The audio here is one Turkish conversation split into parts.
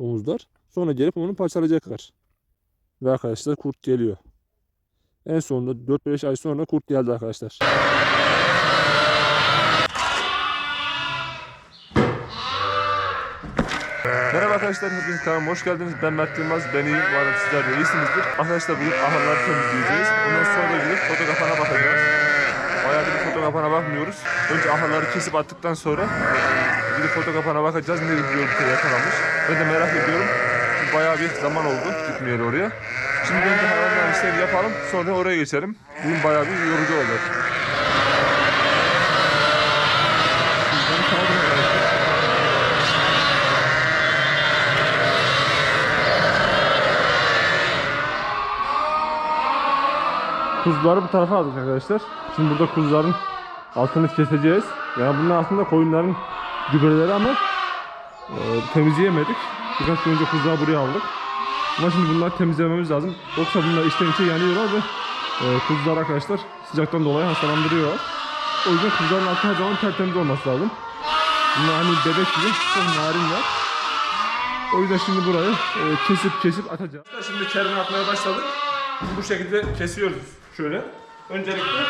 domuzlar. Sonra gelip onu parçalayacaklar. Ve arkadaşlar kurt geliyor. En sonunda 4-5 ay sonra kurt geldi arkadaşlar. Merhaba arkadaşlar, hepiniz kanalıma hoş geldiniz. Ben Mert Yılmaz, ben iyiyim. Umarım sizler de iyisinizdir. Arkadaşlar bugün ahırları temizleyeceğiz. Ondan sonra gidip foto kapana bakacağız. Bayağı bir foto kapana bakmıyoruz. Önce ahırları kesip attıktan sonra gidip foto kapana bakacağız. Ne bir görüntü yakalamış. Ben de merak ediyorum. Bayağı bir zaman oldu gitmeyeli oraya. Şimdi önce hayvanların işlerini yapalım, sonra oraya geçelim. Bugün bayağı bir yorucu olacak. Kuzuları bu tarafa aldık arkadaşlar. Şimdi burada kuzuların altını keseceğiz. Yani bunun aslında koyunların gübreleri ama e, temizleyemedik. Birkaç gün önce kuzuları buraya aldık. Ama şimdi bunları temizlememiz lazım. Yoksa bunlar içten içe yanıyorlar ve e, kuzular arkadaşlar sıcaktan dolayı hastalandırıyorlar. O yüzden kuzuların altı her zaman tertemiz olması lazım. Bunlar hani bebek gibi çok narinler. O yüzden şimdi burayı e, kesip kesip atacağız. Şimdi kerme atmaya başladık. Bu şekilde kesiyoruz şöyle. Öncelikle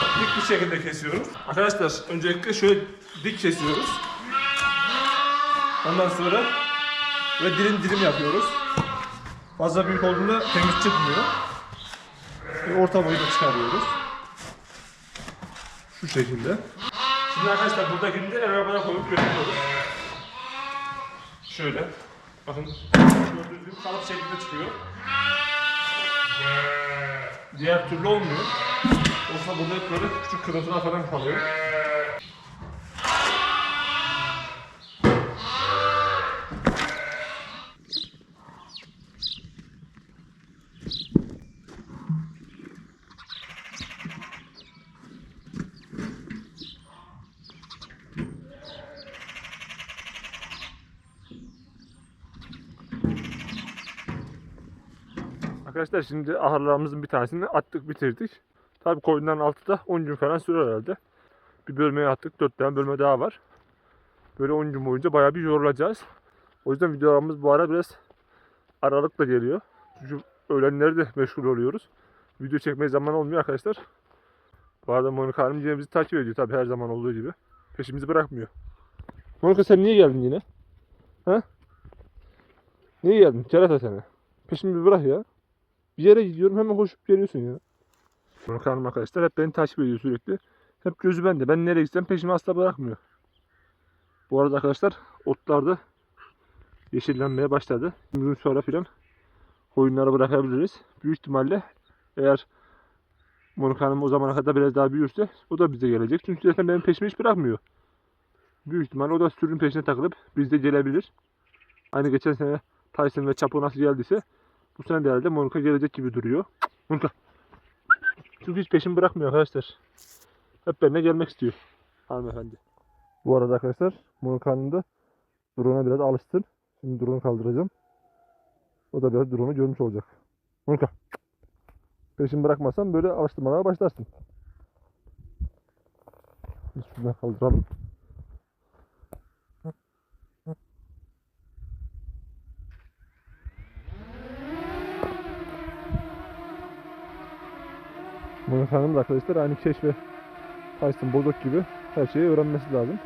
dik bir şekilde kesiyoruz. Arkadaşlar öncelikle şöyle dik kesiyoruz. Ondan sonra ve dilim dilim yapıyoruz. Fazla büyük olduğunda temiz çıkmıyor. Ve orta boyu da çıkarıyoruz. Şu şekilde. Şimdi arkadaşlar buradakini de arabaya koyup götürüyoruz. Şöyle. Bakın gördüğünüz gibi kalıp şeklinde çıkıyor. Diğer türlü olmuyor. Olsa burada hep böyle küçük kırıntılar falan kalıyor. Arkadaşlar şimdi ahırlarımızın bir tanesini attık bitirdik. Tabii koyunların altı da 10 gün falan sürer herhalde. Bir bölmeye attık. 4 tane bölme daha var. Böyle 10 gün boyunca bayağı bir yorulacağız. O yüzden videolarımız bu ara biraz aralıkla geliyor. Çünkü öğlenleri de meşgul oluyoruz. Video çekmeye zaman olmuyor arkadaşlar. Bu arada Monika Hanım yine bizi takip ediyor tabii her zaman olduğu gibi. Peşimizi bırakmıyor. Monika sen niye geldin yine? Ha? Niye geldin? Kerata seni. Peşimi bırak ya. Bir yere gidiyorum hemen koşup geliyorsun ya. Hanım arkadaşlar hep beni takip ediyor sürekli. Hep gözü bende. Ben nereye gitsem peşimi asla bırakmıyor. Bu arada arkadaşlar otlar da yeşillenmeye başladı. Bir gün sonra filan koyunları bırakabiliriz. Büyük ihtimalle eğer Monika Hanım o zamana kadar biraz daha büyürse o da bize gelecek. Çünkü zaten benim peşimi hiç bırakmıyor. Büyük ihtimalle o da sürünün peşine takılıp bizde gelebilir. Aynı geçen sene Tyson ve Chapo nasıl geldiyse bu sene de herhalde Monika gelecek gibi duruyor. Monika. Çünkü hiç peşimi bırakmıyor arkadaşlar. Hep benimle gelmek istiyor. Hanımefendi. Bu arada arkadaşlar Monika Hanım da drone'a biraz alıştın. Şimdi drone'u kaldıracağım. O da biraz drone'u görmüş olacak. Monika. Peşimi bırakmazsan böyle alıştırmalara başlarsın. Biz şuradan kaldıralım. Monika Hanım da arkadaşlar aynı Keş ve Tyson Bozok gibi her şeyi öğrenmesi lazım.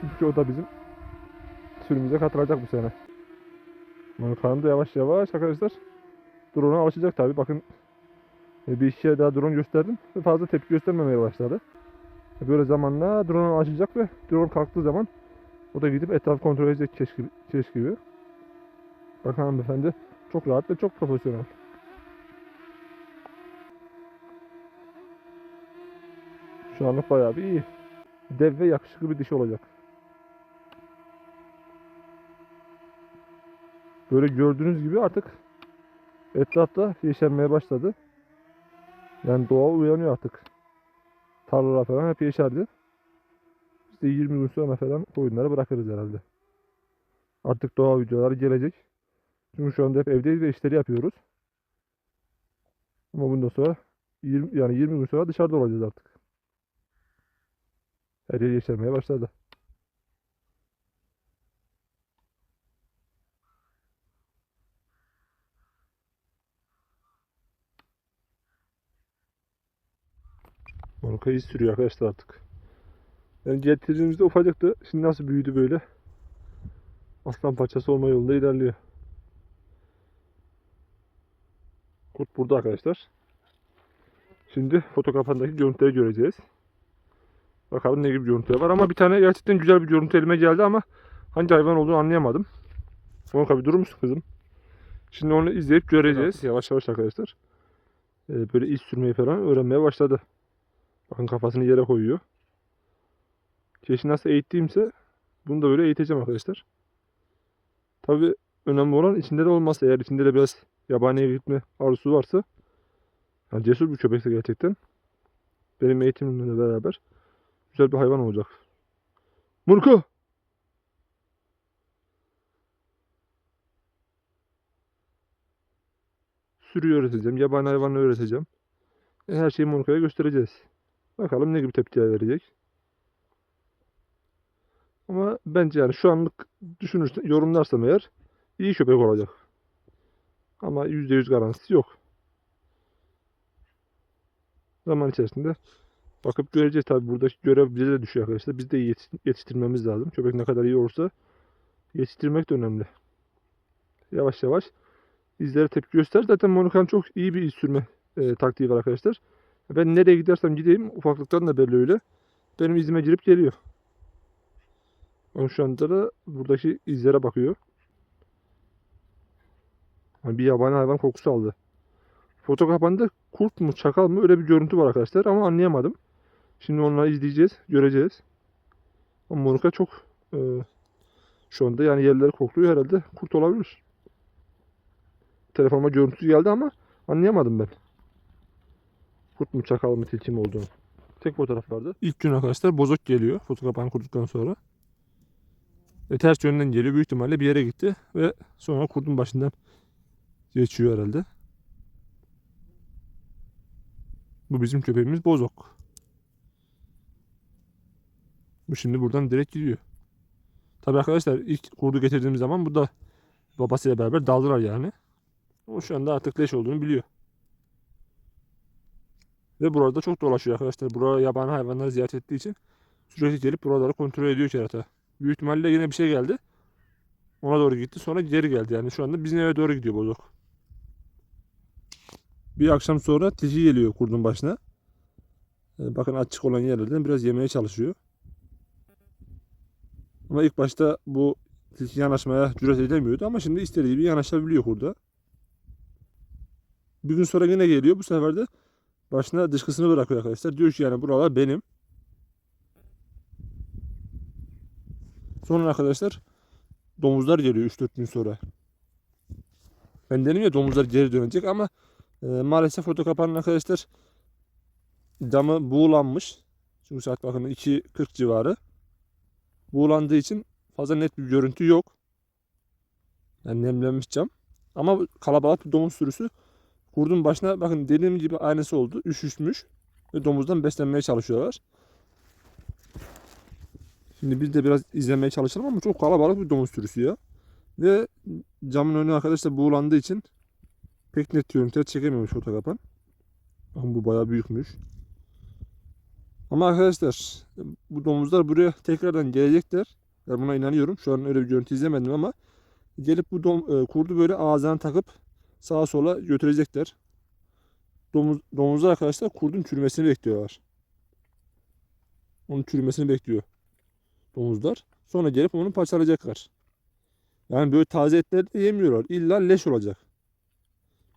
Çünkü o da bizim sürümüze katılacak bu sene. Monika Hanım da yavaş yavaş arkadaşlar drone'a alışacak tabi. Bakın e, bir kere daha drone gösterdim ve fazla tepki göstermemeye başladı. E, Böyle zamanla drone'a alışacak ve drone kalktığı zaman o da gidip etrafı kontrol edecek keş gibi. Keş gibi. Bakın hanımefendi çok rahat ve çok profesyonel. Şu anlık bayağı bir iyi. Dev ve yakışıklı bir dişi olacak. Böyle gördüğünüz gibi artık etrafta yeşermeye başladı. Yani doğa uyanıyor artık. Tarlalar falan hep yeşerdi. De 20 gün sonra falan koyunları bırakırız herhalde. Artık doğa videoları gelecek. Çünkü şu anda hep evdeyiz ve işleri yapıyoruz. Ama bundan sonra 20, yani 20 gün sonra dışarıda olacağız artık. Her yer yeşermeye başladı. Monika iyi sürüyor arkadaşlar artık. Yani getirdiğimizde ufacaktı. Şimdi nasıl büyüdü böyle. Aslan parçası olma yolunda ilerliyor. Kurt burada arkadaşlar. Şimdi fotoğrafındaki görüntüleri göreceğiz. Bakalım ne gibi görüntüler var ama bir tane gerçekten güzel bir görüntü elime geldi ama hangi hayvan olduğunu anlayamadım. Monuka bir durur musun kızım? Şimdi onu izleyip göreceğiz. Yavaş yavaş arkadaşlar. Ee, böyle iz sürmeyi falan öğrenmeye başladı. Bakın kafasını yere koyuyor. Keşi nasıl eğittiğimse bunu da böyle eğiteceğim arkadaşlar. Tabi önemli olan içinde de olmazsa eğer içinde de biraz yabaniye gitme arzusu varsa yani cesur bir köpekse gerçekten benim eğitimimle beraber güzel bir hayvan olacak. Murku! Sürüyü öğreteceğim. Yabani hayvanı öğreteceğim. E, Her şeyi Murku'ya göstereceğiz. Bakalım ne gibi tepkiler verecek. Ama bence yani şu anlık düşünürsen, yorumlarsam eğer iyi köpek olacak. Ama %100 garantisi yok. Zaman içerisinde bakıp göreceğiz tabi buradaki görev bize de düşüyor arkadaşlar. Biz de yetiştirmemiz lazım. Köpek ne kadar iyi olursa yetiştirmek de önemli. Yavaş yavaş izlere tepki göster. Zaten Monuka'nın çok iyi bir iz sürme e, taktiği var arkadaşlar. Ben nereye gidersem gideyim ufaklıktan da belli öyle. Benim izime girip geliyor. Ama şu anda da buradaki izlere bakıyor. Yani bir yabani hayvan kokusu aldı. Foto kapandı. Kurt mu çakal mı öyle bir görüntü var arkadaşlar ama anlayamadım. Şimdi onları izleyeceğiz, göreceğiz. Ama Monika çok e, şu anda yani yerleri kokluyor herhalde. Kurt olabilir. Telefonuma görüntüsü geldi ama anlayamadım ben. Kurt mu çakal mı tilki mi olduğunu. Tek fotoğraf vardı. İlk gün arkadaşlar bozok geliyor foto kapağını kurduktan sonra. E, ters yönden geliyor. Büyük ihtimalle bir yere gitti ve sonra kurdun başından geçiyor herhalde. Bu bizim köpeğimiz bozok. Bu şimdi buradan direkt gidiyor. Tabii arkadaşlar ilk kurdu getirdiğimiz zaman bu da babasıyla beraber daldılar yani. O şu anda artık leş olduğunu biliyor. Ve burada çok dolaşıyor arkadaşlar. Burada yabani hayvanları ziyaret ettiği için sürekli gelip buraları kontrol ediyor kerata. Büyük ihtimalle yine bir şey geldi. Ona doğru gitti. Sonra geri geldi. Yani şu anda bizim eve doğru gidiyor bozok. Bir akşam sonra tilki geliyor kurdun başına. Ee, Bakın açık olan yerlerden biraz yemeye çalışıyor. Ama ilk başta bu tilki yanaşmaya cüret edemiyordu ama şimdi istediği gibi yanaşabiliyor kurda. Bir gün sonra yine geliyor. Bu sefer de başına dışkısını bırakıyor arkadaşlar. Diyor ki yani buralar benim. Sonra arkadaşlar domuzlar geliyor 3-4 gün sonra. Ben dedim ya domuzlar geri dönecek ama e, maalesef foto kapanın arkadaşlar camı buğulanmış. Çünkü saat bakın 2.40 civarı. Buğulandığı için fazla net bir görüntü yok. Yani nemlenmiş cam. Ama kalabalık bir domuz sürüsü kurdun başına bakın dediğim gibi aynısı oldu. Üşüşmüş ve domuzdan beslenmeye çalışıyorlar. Şimdi biz de biraz izlemeye çalışalım ama çok kalabalık bir domuz sürüsü ya. Ve camın önü arkadaşlar buğulandığı için pek net görüntüler çekememiş foto kapan. Bakın bu bayağı büyükmüş. Ama arkadaşlar bu domuzlar buraya tekrardan gelecekler. Ben buna inanıyorum. Şu an öyle bir görüntü izlemedim ama gelip bu dom, e, kurdu böyle ağzına takıp sağa sola götürecekler. Domuz, domuzlar arkadaşlar kurdun çürümesini bekliyorlar. Onun çürümesini bekliyor domuzlar. Sonra gelip onu parçalayacaklar. Yani böyle taze etleri de yemiyorlar. İlla leş olacak.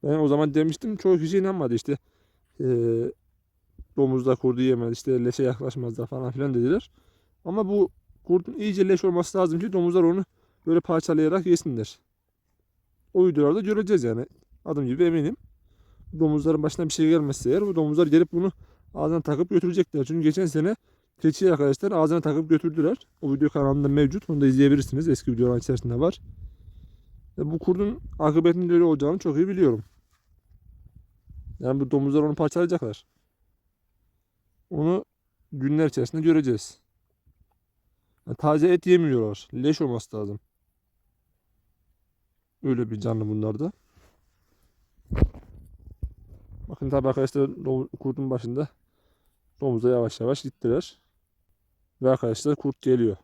Ben o zaman demiştim çoğu kişi inanmadı işte. Ee, domuzda kurdu yemez işte leşe yaklaşmazlar falan filan dediler. Ama bu kurdun iyice leş olması lazım ki domuzlar onu böyle parçalayarak yesinler. O videolarda göreceğiz yani. Adım gibi eminim. Domuzların başına bir şey gelmezse eğer bu domuzlar gelip bunu ağzına takıp götürecekler. Çünkü geçen sene keçiyi arkadaşlar ağzına takıp götürdüler. O video kanalında mevcut. Onu da izleyebilirsiniz. Eski videolar içerisinde var. Ve bu kurdun akıbetinin öyle olacağını çok iyi biliyorum. Yani bu domuzlar onu parçalayacaklar. Onu günler içerisinde göreceğiz. Yani taze et yemiyorlar. Leş olması lazım. Öyle bir canlı bunlar da. Bakın tabi arkadaşlar kurdun başında Domuza yavaş yavaş gittiler. Ve arkadaşlar kurt geliyor.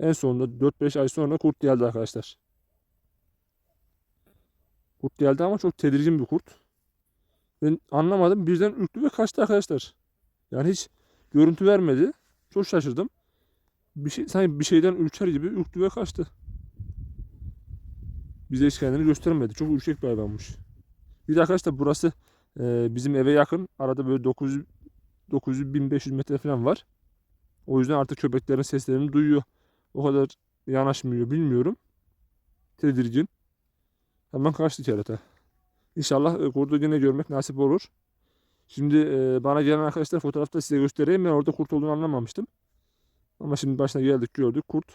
En sonunda 4-5 ay sonra kurt geldi arkadaşlar. Kurt geldi ama çok tedirgin bir kurt. Ben anlamadım. Birden ürktü ve kaçtı arkadaşlar. Yani hiç görüntü vermedi. Çok şaşırdım. Bir şey, sanki bir şeyden ürker gibi ürktü ve kaçtı. Bize hiç kendini göstermedi. Çok ürkek bir hayvanmış. Bir de arkadaşlar burası e, bizim eve yakın. Arada böyle 900 900-1500 metre falan var. O yüzden artık köpeklerin seslerini duyuyor. O kadar yanaşmıyor bilmiyorum. Tedirgin. Hemen kaçtı kerata. İnşallah e, kurdu yine görmek nasip olur. Şimdi bana gelen arkadaşlar fotoğrafta size göstereyim. Ben orada kurt olduğunu anlamamıştım. Ama şimdi başına geldik gördük kurt.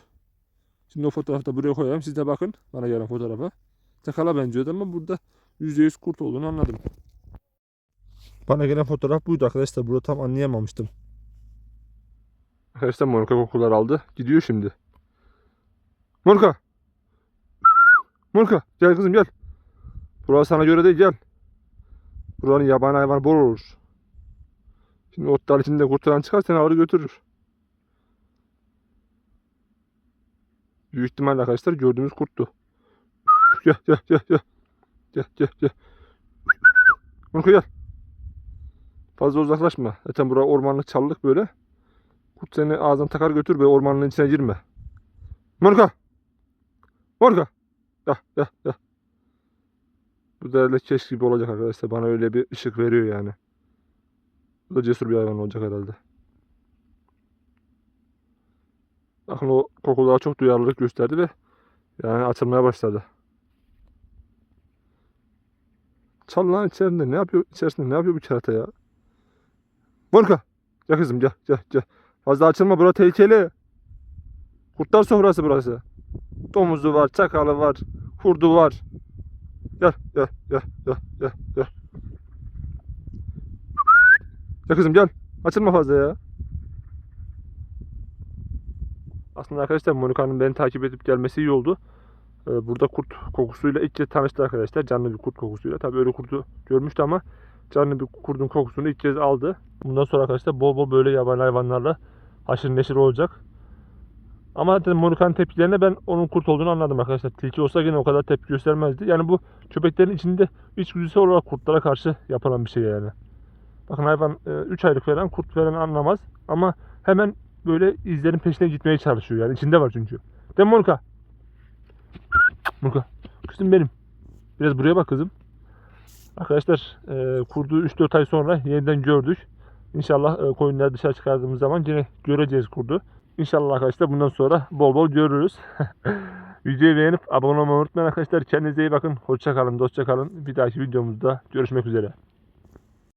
Şimdi o fotoğrafı da buraya koyayım. Siz de bakın bana gelen fotoğrafa. Takala benziyordu ama burada %100 kurt olduğunu anladım. Bana gelen fotoğraf buydu arkadaşlar. Burada tam anlayamamıştım. Arkadaşlar Monika kokular aldı. Gidiyor şimdi. Monika. Monika gel kızım gel. Burası sana göre değil gel. Buranın yabani hayvan bol olur. Şimdi otlar içinde kurtaran çıkar seni alır götürür. Büyük ihtimalle arkadaşlar gördüğümüz kurttu. Gel gel gel gel. Gel gel gel. Monika gel. Fazla uzaklaşma. Zaten bura ormanlık çalılık böyle. Kurt seni ağzına takar götür ve ormanın içine girme. Monika! Monika! Ya ya ya. Bu da öyle keş gibi olacak arkadaşlar. Bana öyle bir ışık veriyor yani. Bu da cesur bir hayvan olacak herhalde. Bakın o kokulara çok duyarlılık gösterdi ve yani açılmaya başladı. Çal lan içerisinde ne yapıyor içerisinde ne yapıyor bu kerata ya? Monika! Gel kızım gel gel gel. Fazla açılma bura tehlikeli. Kurtlar sofrası burası. Domuzu var, çakalı var, kurdu var. Gel gel gel gel gel gel. Gel kızım gel. Açılma fazla ya. Aslında arkadaşlar Monika'nın beni takip edip gelmesi iyi oldu. Ee, Burada kurt kokusuyla ilk kez tanıştı arkadaşlar. Canlı bir kurt kokusuyla. Tabii öyle kurdu görmüştü ama canlı bir kurdun kokusunu ilk kez aldı. Bundan sonra arkadaşlar bol bol böyle yabani hayvanlarla haşır neşir olacak. Ama zaten Monika'nın tepkilerine ben onun kurt olduğunu anladım arkadaşlar. Tilki olsa yine o kadar tepki göstermezdi. Yani bu köpeklerin içinde içgüdüsel olarak kurtlara karşı yapılan bir şey yani. Bakın hayvan 3 aylık falan kurt falan anlamaz. Ama hemen böyle izlerin peşine gitmeye çalışıyor yani. içinde var çünkü. Değil mi Monika? Monika. Kızım benim. Biraz buraya bak kızım. Arkadaşlar e, kurdu 3-4 ay sonra yeniden gördük. İnşallah e, koyunları dışarı çıkardığımız zaman yine göreceğiz kurdu. İnşallah arkadaşlar bundan sonra bol bol görürüz. Videoyu beğenip abone olmayı unutmayın arkadaşlar. Kendinize iyi bakın. Hoşça kalın. Bir dahaki videomuzda görüşmek üzere.